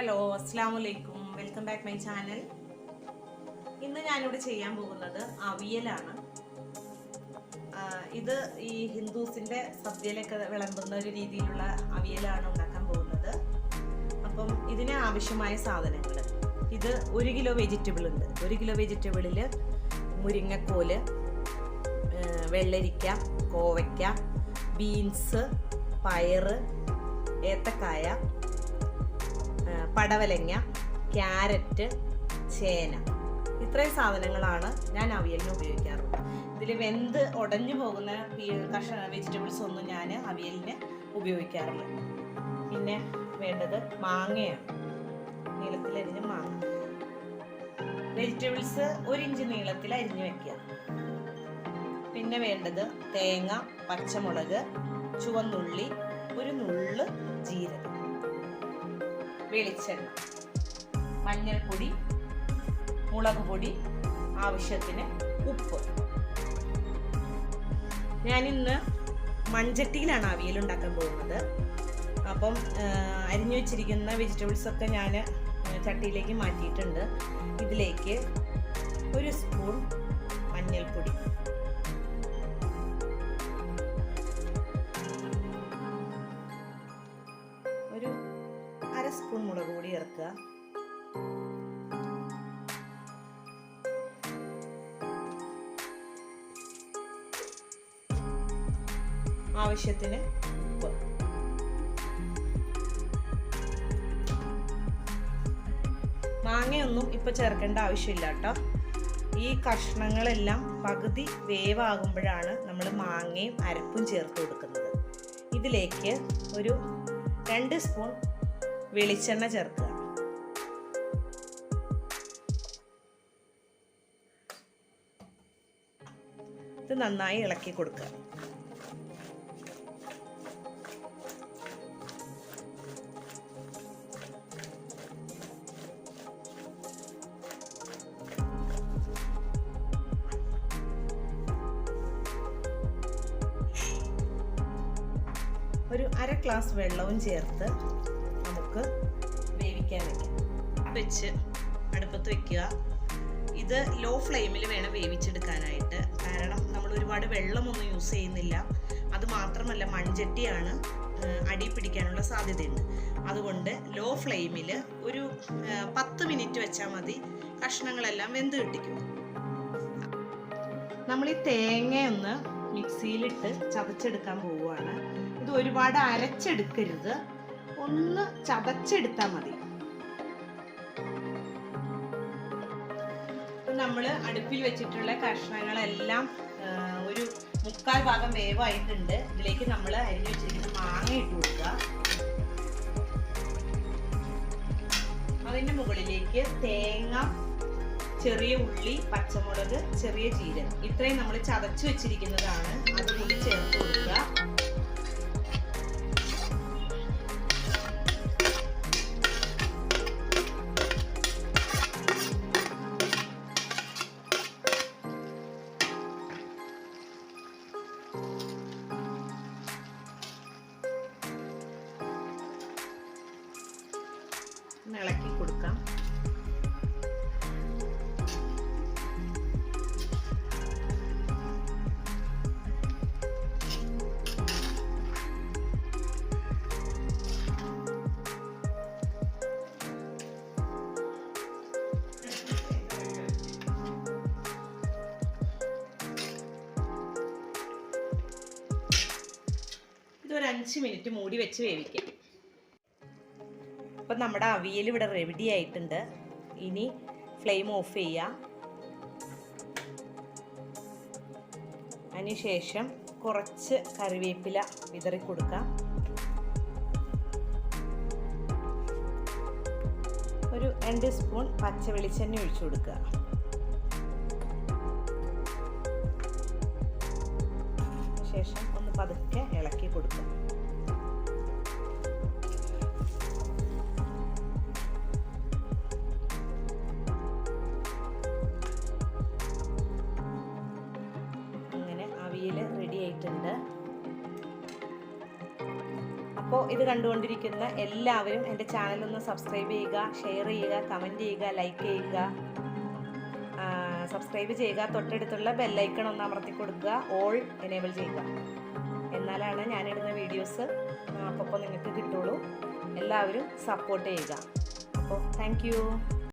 Hello അസ്സാം വലൈക്കും welcome back my channel. ഇന്ന് ഞാനിവിടെ ചെയ്യാൻ പോകുന്നത് അവിയലാണ്. ഇത് ഈ ഹിന്ദുസിന്റെ സദ്യയിലൊക്കെ വിളമ്പുന്ന ഒരു രീതിയിലുള്ള അവിയലാണ് ഉണ്ടാക്കാൻ പോകുന്നത്. അപ്പം ഇതിന് ആവശ്യമായ സാധനങ്ങൾ. ഇത് ഒരു കിലോ വെജിറ്റബിൾ ഉണ്ട്. ഒരു കിലോ വെജിറ്റബിളിൽ മുരിങ്ങക്കോൽ വെള്ളരിക്ക കോവയ്ക്ക ബീൻസ് പയറ് ഏത്തക്കായ പടവലങ്ങ ക്യാരറ്റ് ചേന. ഇത്രയും സാധനങ്ങളാണ് ഞാൻ അവിയലിന് ഉപയോഗിക്കാറുള്ളത്. ഇതിൽ വെന്ത് ഉടഞ്ഞു പോകുന്ന കഷ വെജിറ്റബിൾസ് ഒന്നും ഞാൻ അവിയലിന് ഉപയോഗിക്കാറില്ല. പിന്നെ വേണ്ടത് മാങ്ങയാണ്. നീളത്തിലരിഞ്ഞ മാങ്ങ. വെജിറ്റബിൾസ് ഒരു ഇഞ്ച് നീളത്തിൽ അരിഞ്ഞു വെക്കുക. പിന്നെ വേണ്ടത് തേങ്ങ പച്ചമുളക് ചുവന്നുള്ളി ഒരു നുള്ള് ജീരകം. വെളിച്ചെണ്ണ മഞ്ഞൾപ്പൊടി മുളക് പൊടി ആവശ്യത്തിന് ഉപ്പ്. ഞാനിന്ന് മൺചട്ടിയിലാണ് അവിയൽ ഉണ്ടാക്കാൻ പോകുന്നത്. അപ്പം അരിഞ്ഞു വെച്ചിരിക്കുന്ന വെജിറ്റബിൾസ് ഒക്കെ ഞാൻ ചട്ടിയിലേക്ക് മാറ്റിയിട്ടുണ്ട്. ഇതിലേക്ക് ഒരു സ്പൂൺ മഞ്ഞൾപ്പൊടി. സ്പൂൺ മുളക് പൊടി ചേർക്കുക. ആവശ്യത്തിന് ഉപ്പ്. മാങ്ങയൊന്നും ഇപ്പൊ ചേർക്കേണ്ട ആവശ്യമില്ല കേട്ടോ. ഈ കഷ്ണങ്ങളെല്ലാം പകുതി വേവാകുമ്പോഴാണ് നമ്മൾ മാങ്ങയും അരപ്പും ചേർത്ത് കൊടുക്കുന്നത്. ഇതിലേക്ക് ഒരു രണ്ട് സ്പൂൺ വെളിച്ചെണ്ണ ചേർക്കുക. ഇത് നന്നായി ഇളക്കി കൊടുക്കുക. ഒരു അര ഗ്ലാസ് വെള്ളവും ചേർത്ത് നമുക്ക് വേവിക്കാൻ വെക്കാം. വെച്ച് അടുപ്പത്ത് വെക്കുക. ഇത് ലോ ഫ്ലെയിമിൽ വേണം വേവിച്ചെടുക്കാനായിട്ട്. കാരണം നമ്മൾ ഒരുപാട് വെള്ളമൊന്നും യൂസ് ചെയ്യുന്നില്ല. അത് മാത്രമല്ല മൺചട്ടിയാണ് അടി പിടിക്കാനുള്ള സാധ്യതയുണ്ട്. അതുകൊണ്ട് ലോ ഫ്ലെയിമിൽ ഒരു പത്ത് മിനിറ്റ് വെച്ചാൽ മതി. കഷ്ണങ്ങളെല്ലാം വെന്ത് കിട്ടിക്കും. നമ്മൾ ഈ തേങ്ങയൊന്ന് മിക്സിയിലിട്ട് ചതച്ചെടുക്കാൻ പോവുകയാണ്. ഇത് ഒരുപാട് അരച്ചെടുക്കരുത്. ഒന്ന് ചതച്ചെടുത്താൽ മതി. നമ്മൾ അടുപ്പിൽ വെച്ചിട്ടുള്ള കഷ്ണങ്ങളെല്ലാം ഒരു മുക്കാൽ ഭാഗം വേവായിട്ടുണ്ട്. ഇതിലേക്ക് നമ്മൾ അരിഞ്ഞു വെച്ചിരിക്കുന്ന മാങ്ങ ഇട്ട് കൊടുക്കുക. അതിന്റെ മുകളിലേക്ക് തേങ്ങ ചെറിയ ഉള്ളി പച്ചമുളക് ചെറിയ ജീരകം. ഇത്രയും നമ്മൾ ചതച്ചു വെച്ചിരിക്കുന്നതാണ്. അത് കൂടി ചേർത്ത് കൊടുക്കുക. ഇതൊരു അഞ്ച് മിനിറ്റ് മൂടി വെച്ച് വേവിക്കാം. അപ്പം നമ്മുടെ അവിയൽ ഇവിടെ റെഡി ആയിട്ടുണ്ട്. ഇനി ഫ്ലെയിം ഓഫ് ചെയ്യാം. അതിനുശേഷം കുറച്ച് കറിവേപ്പില വിതറി കൊടുക്കാം. ഒരു രണ്ട് സ്പൂൺ പച്ച വെളിച്ചെണ്ണ ഒഴിച്ചു കൊടുക്കുക. ശേഷം ഒന്ന് പതുക്കെ ഇളക്കി കൊടുക്കുക അങ്ങനെ അവിയൽ റെഡി ആയിട്ടുണ്ട്. അപ്പോൾ ഇത് കണ്ടുകൊണ്ടിരിക്കുന്ന എല്ലാവരും എന്റെ ചാനലൊന്ന് സബ്സ്ക്രൈബ് ചെയ്യുക ഷെയർ ചെയ്യുക കമന്റ് ചെയ്യുക ലൈക്ക് ചെയ്യുക. സബ്സ്ക്രൈബ് ചെയ്യുക തൊട്ടടുത്തുള്ള ബെല്ലൈക്കൺ ഒന്ന് അമർത്തി കൊടുക്കുക. ഓൾ എനേബിൾ ചെയ്യുക. എന്നാലാണ് ഞാനിടുന്ന വീഡിയോസ് അപ്പോൾ നിങ്ങൾക്ക് കിട്ടുള്ളൂ. എല്ലാവരും സപ്പോർട്ട് ചെയ്യുക. അപ്പോൾ താങ്ക്